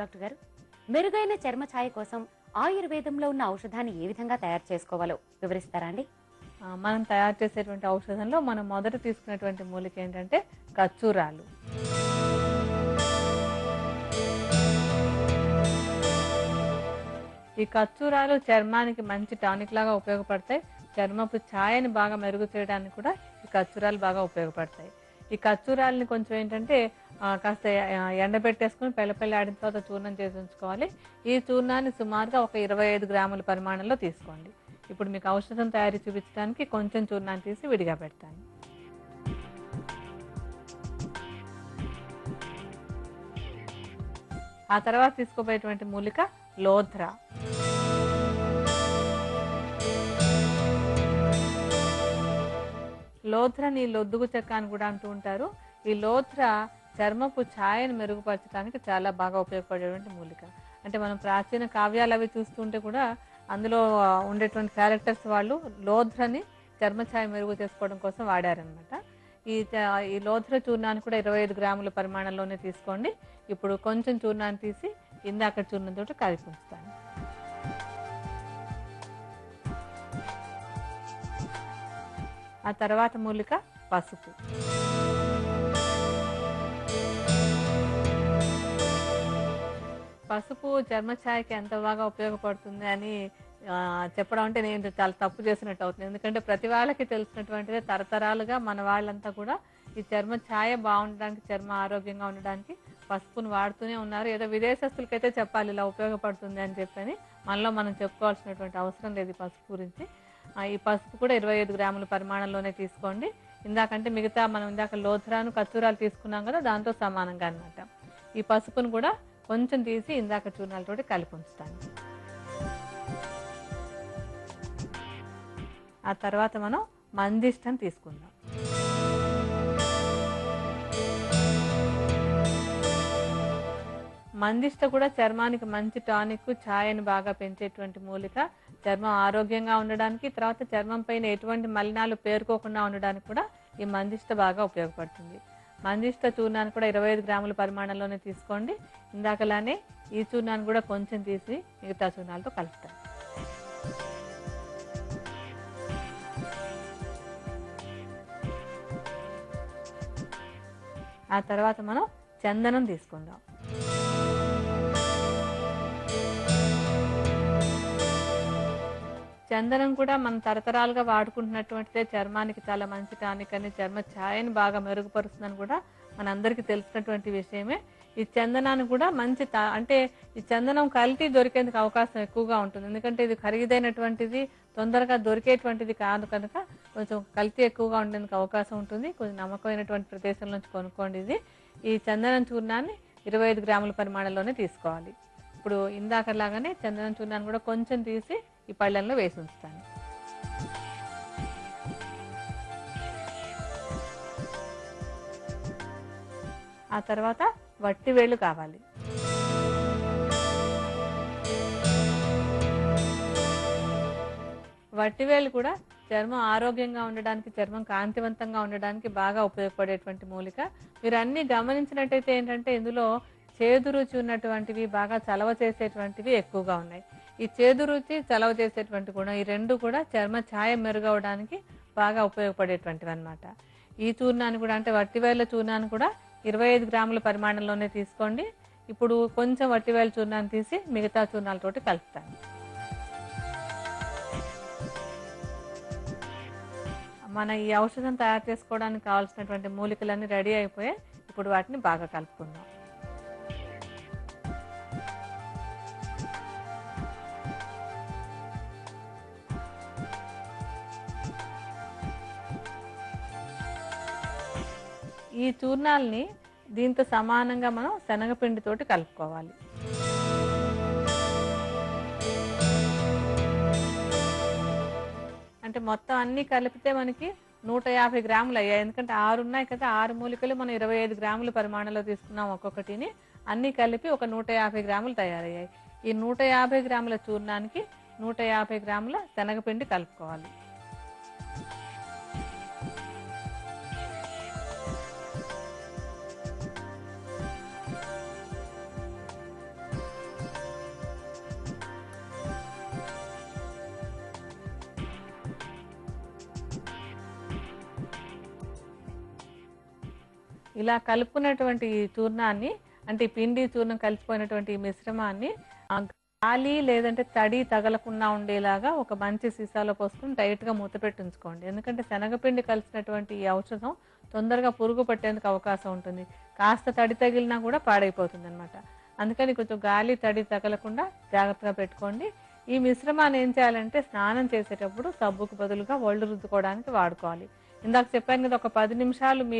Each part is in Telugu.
డాక్టర్ గారు. మెరుగైన చర్మ ఛాయ కోసం ఆయుర్వేదంలో ఉన్న ఔషధాన్ని ఏ విధంగా తయారు చేసుకోవాలో వివరిస్తారా అండి? మనం తయారు చేసేటువంటి ఔషధంలో మనం మొదట తీసుకునేటువంటి మూలిక ఏంటంటే ఖర్జూరాలు. ఈ ఖర్జూరాలు చర్మానికి మంచి టానిక్ లాగా ఉపయోగపడతాయి. చర్మపు ఛాయని బాగా మెరుగు చేయడానికి కూడా ఈ ఖర్జూరాలు బాగా ఉపయోగపడతాయి. ఈ కచ్చూరాలని కొంచెం ఏంటంటే కాస్త ఆ, ఎండబెట్టేసుకుని పెళ్ళ ఆడిన తర్వాత చూర్ణం చేసి ఉంచుకోవాలి. ఈ చూర్ణాన్ని సుమారుగా ఒక ఇరవై ఐదు గ్రాముల పరిమాణంలో తీసుకోండి. ఇప్పుడు మీకు ఔషధం తయారీ చూపించడానికి కొంచెం చూర్ణాన్ని తీసి విడిగా పెడతాను. ఆ తర్వాత తీసుకోబోయేటువంటి మూలిక లోధ్ర లోధ్రని లొద్దుగు చెక్క అని కూడా అంటూ ఉంటారు. ఈ లోధ్ర చర్మపు ఛాయను మెరుగుపరచడానికి చాలా బాగా ఉపయోగపడేటువంటి మూలిక. అంటే మనం ప్రాచీన కావ్యాలు అవి చూస్తుంటే కూడా అందులో ఉండేటువంటి క్యారెక్టర్స్ వాళ్ళు లోధ్రని చర్మ ఛాయ మెరుగు చేసుకోవడం కోసం వాడారనమాట ఈ ఈ లోధ్ర చూర్ణాన్ని కూడా ఇరవై ఐదు గ్రాముల పరిమాణంలోనే తీసుకోండి. ఇప్పుడు కొంచెం చూర్ణాన్ని తీసి ఇందాక చూర్ణంతో కలిపి ఉంచుతాను ఆ తర్వాత మూలిక పసుపు. పసుపు చర్మ ఛాయకి ఎంత బాగా ఉపయోగపడుతుంది అని చెప్పడం అంటే నేను చాలా తప్పు చేసినట్టు అవుతుంది. ఎందుకంటే ప్రతి వాళ్ళకి తెలిసినటువంటిదే తరతరాలుగా మన వాళ్ళంతా కూడా ఈ చర్మ ఛాయ బాగుండడానికి చర్మ ఆరోగ్యంగా ఉండడానికి పసుపును వాడుతూనే ఉన్నారు. ఏదో విదేశస్తులకైతే చెప్పాలి ఇలా ఉపయోగపడుతుంది అని చెప్పని మనలో మనం చెప్పుకోవాల్సినటువంటి అవసరం లేదు ఈ పసుపు గురించి. ఈ పసుపు కూడా ఇరవై ఐదు గ్రాముల పరిమాణంలోనే తీసుకోండి. ఇందాకంటే మిగతా మనం ఇందాక లోథరాను కత్తూరాలు తీసుకున్నాం కదా దాంతో సమానంగా అనమాట ఈ పసుపును కూడా కొంచెం తీసి ఇందాక చూర్ణాలతో కలిపి ఉంచుతాను. ఆ తర్వాత మనం మందిష్టం తీసుకుందాం. మందిష్ట కూడా చర్మానికి మంచి టానిక్ ఛాయను బాగా పెంచేటువంటి మూలిక చర్మం ఆరోగ్యంగా ఉండడానికి తర్వాత చర్మం పైన ఎటువంటి మలినాలు పేరుకోకుండా ఉండడానికి కూడా ఈ మందిష్ట బాగా ఉపయోగపడుతుంది. మంజిష్ట చూర్ణాన్ని కూడా ఇరవై ఐదు గ్రాముల పరిమాణంలోనే తీసుకోండి. ఇందాకలానే ఈ చూర్ణాన్ని కూడా కొంచెం తీసి మిగతా చూర్ణాలతో కలుపుతాను. ఆ తర్వాత మనం చందనం తీసుకుందాం. చందనం కూడా మనం తరతరాలుగా వాడుకుంటున్నటువంటిదే చర్మానికి చాలా మంచి టానిక్ అని చర్మ ఛాయని బాగా మెరుగుపరుస్తుందని కూడా మనందరికీ తెలిసినటువంటి విషయమే. ఈ చందనాన్ని కూడా మంచి తా- అంటే ఈ చందనం కల్తీ దొరికేందుకు అవకాశం ఎక్కువగా ఉంటుంది. ఎందుకంటే ఇది ఖరీదైనటువంటిది తొందరగా దొరికేటువంటిది కాదు కనుక కొంచెం కల్తీ ఎక్కువగా ఉండేందుకు అవకాశం ఉంటుంది. కొంచెం నమ్మకమైనటువంటి ప్రదేశం నుంచి కొనుక్కోండి ఇది. ఈ చందనం చూర్ణాన్ని ఇరవై ఐదు గ్రాముల పరిమాణంలోనే తీసుకోవాలి. ఇప్పుడు ఇందాకలాగానే చందనం చూర్ణాన్ని కూడా కొంచెం తీసి ఈ పళ్ళెంలో వేసి ఉంచుతాను ఆ తర్వాత వట్టి వేళ్ళు కావాలి. వట్టివేలు కూడా చర్మం ఆరోగ్యంగా ఉండడానికి చర్మం కాంతివంతంగా ఉండడానికి బాగా ఉపయోగపడేటువంటి మూలిక. మీరు అన్ని గమనించినట్టయితే ఏంటంటే ఇందులో చేదు రుచి ఉన్నటువంటివి బాగా చలవ చేసేటువంటివి ఎక్కువగా ఉన్నాయి. ఈ చేదు రుచి చలవ చేసేటువంటి గుణం ఈ రెండు కూడా చర్మ ఛాయ మెరుగవడానికి బాగా ఉపయోగపడేటువంటివి అన్నమాట ఈ చూర్ణాన్ని కూడా అంటే వట్టివేల చూర్ణాన్ని కూడా ఇరవై ఐదు గ్రాముల పరిమాణంలోనే తీసుకోండి. ఇప్పుడు కొంచెం వట్టివేల చూర్ణాన్ని తీసి మిగతా చూర్ణాలతోటి కలుపుతాను. మన ఈ ఔషధం తయారు చేసుకోవడానికి కావాల్సినటువంటి మూలికలన్నీ రెడీ అయిపోయాయి. ఇప్పుడు వాటిని బాగా కలుపుకుందాం. ఈ చూర్ణాలని దీంతో సమానంగా మనం శనగపిండితోటి కలుపుకోవాలి. అంటే మొత్తం అన్ని కలిపితే మనకి నూట యాభై గ్రాములు అయ్యాయి. ఎందుకంటే ఆరు ఉన్నాయి కదా ఆరు మూలికలు మనం ఇరవై ఐదు గ్రాముల పరిమాణంలో తీసుకున్నాం ఒక్కొక్కటిని. అన్ని కలిపి ఒక నూట యాభై గ్రాములు తయారయ్యాయి. ఈ నూట యాభై గ్రాముల చూర్ణానికి నూట యాభై గ్రాముల శనగపిండి కలుపుకోవాలి. ఇలా కలుపుకున్నటువంటి చూర్ణాన్ని అంటే ఈ పిండి చూర్ణం కలిసిపోయినటువంటి మిశ్రమాన్ని గాలి లేదంటే తడి తగలకుండా ఉండేలాగా ఒక మంచి సీసాలో పోసుకుని టైట్గా మూత పెట్టి ఉంచుకోండి ఎందుకంటే శనగపిండి కలిసినటువంటి ఈ ఔషధం తొందరగా పురుగు పట్టేందుకు అవకాశం ఉంటుంది. కాస్త తడి తగిలినా కూడా పాడైపోతుంది అనమాట అందుకని కొంచెం గాలి తడి తగలకుండా జాగ్రత్తగా పెట్టుకోండి. ఈ మిశ్రమాన్ని ఏం చేయాలంటే స్నానం చేసేటప్పుడు సబ్బుకు బదులుగా ఒళ్ళు రుద్దుకోవడానికి వాడుకోవాలి. ఇందాక చెప్పాను కదా ఒక పది నిమిషాలు మీ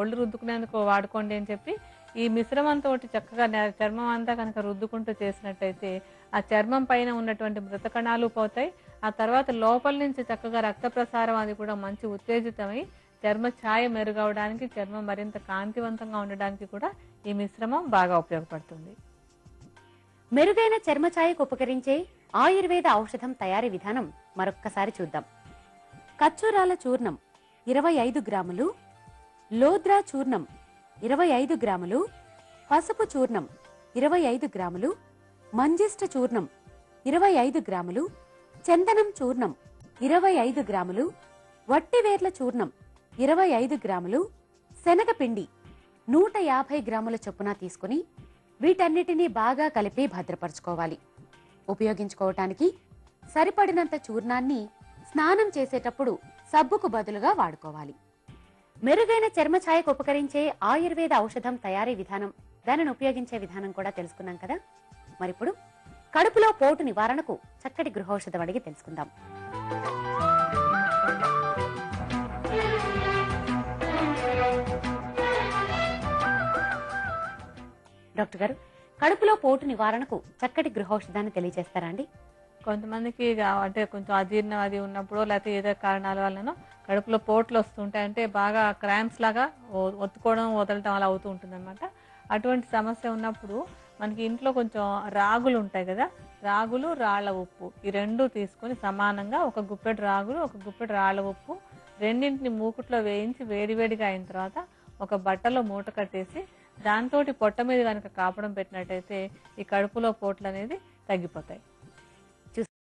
ఒళ్ళు రుద్దుకునేందుకు వాడుకోండి అని చెప్పి ఈ మిశ్రమంతో చక్కగా చర్మం అంతా కనుక రుద్దుకుంటూ చేసినట్టయితే ఆ చర్మం పైన ఉన్నటువంటి మృత కణాలు పోతాయి. ఆ తర్వాత లోపల నుంచి చక్కగా రక్త ప్రసారం అది కూడా మంచి ఉత్తేజితమై చర్మ ఛాయ మెరుగవడానికి చర్మం మరింత కాంతివంతంగా ఉండడానికి కూడా ఈ మిశ్రమం బాగా ఉపయోగపడుతుంది. మెరుగైన చర్మ ఛాయకు ఉపకరించే ఆయుర్వేద ఔషధం తయారీ విధానం మరొక్కసారి చూద్దాం. ఖర్జూరాల చూర్ణం. ఇరవై ఐదు గ్రాములు లోద్రా చూర్ణం ఇరవై ఐదు గ్రాములు పసుపు చూర్ణం ఇరవై ఐదు గ్రాములు మంజిష్ట చూర్ణం ఇరవై ఐదు గ్రాములు చందనం చూర్ణం ఇరవై ఐదు గ్రాములు వట్టివేర్ల చూర్ణం ఇరవై ఐదు గ్రాములు శనగపిండి నూట యాభై గ్రాముల చొప్పున తీసుకుని వీటన్నిటినీ బాగా కలిపి భద్రపరచుకోవాలి. ఉపయోగించుకోవటానికి సరిపడినంత చూర్ణాన్ని స్నానం చేసేటప్పుడు సబ్బుకు బదులుగా వాడుకోవాలి. మెరుగైన చర్మ ఛాయకు ఉపకరించే ఆయుర్వేద ఔషధం తయారీ విధానం దానిని ఉపయోగించే విధానం కూడా తెలుసుకున్నాం కదా? మరిప్పుడు కడుపులో పోటు నివారణకు చక్కటి గృహౌషధం అడిగి తెలుసుకుందాం. డాక్టర్ గారు కడుపులో పోటు నివారణకు చక్కటి గృహౌషధాన్ని తెలియజేస్తారా అండి? కొంతమందికి ఇక అంటే కొంచెం అజీర్ణం అది ఉన్నప్పుడు లేకపోతే ఏదో కారణాల వల్లనో కడుపులో పోట్లు వస్తుంటాయి. అంటే బాగా క్రాంప్స్ లాగా ఒత్తుకోవడం వదలటం అలా అవుతూ ఉంటుంది అటువంటి సమస్య ఉన్నప్పుడు మనకి ఇంట్లో కొంచెం రాగులు ఉంటాయి కదా రాగులు రాళ్ళ ఉప్పు ఈ రెండు తీసుకొని సమానంగా ఒక గుప్పెడు రాగులు ఒక గుప్పెడు రాళ్ళ ఉప్పు రెండింటిని మూకుట్లో వేయించి వేడివేడిగా అయిన తర్వాత ఒక బట్టలో మూట కట్టేసి దాంతోటి పొట్ట మీద కనుక కాపడం పెట్టినట్టయితే ఈ కడుపులో పోట్లు అనేది తగ్గిపోతాయి.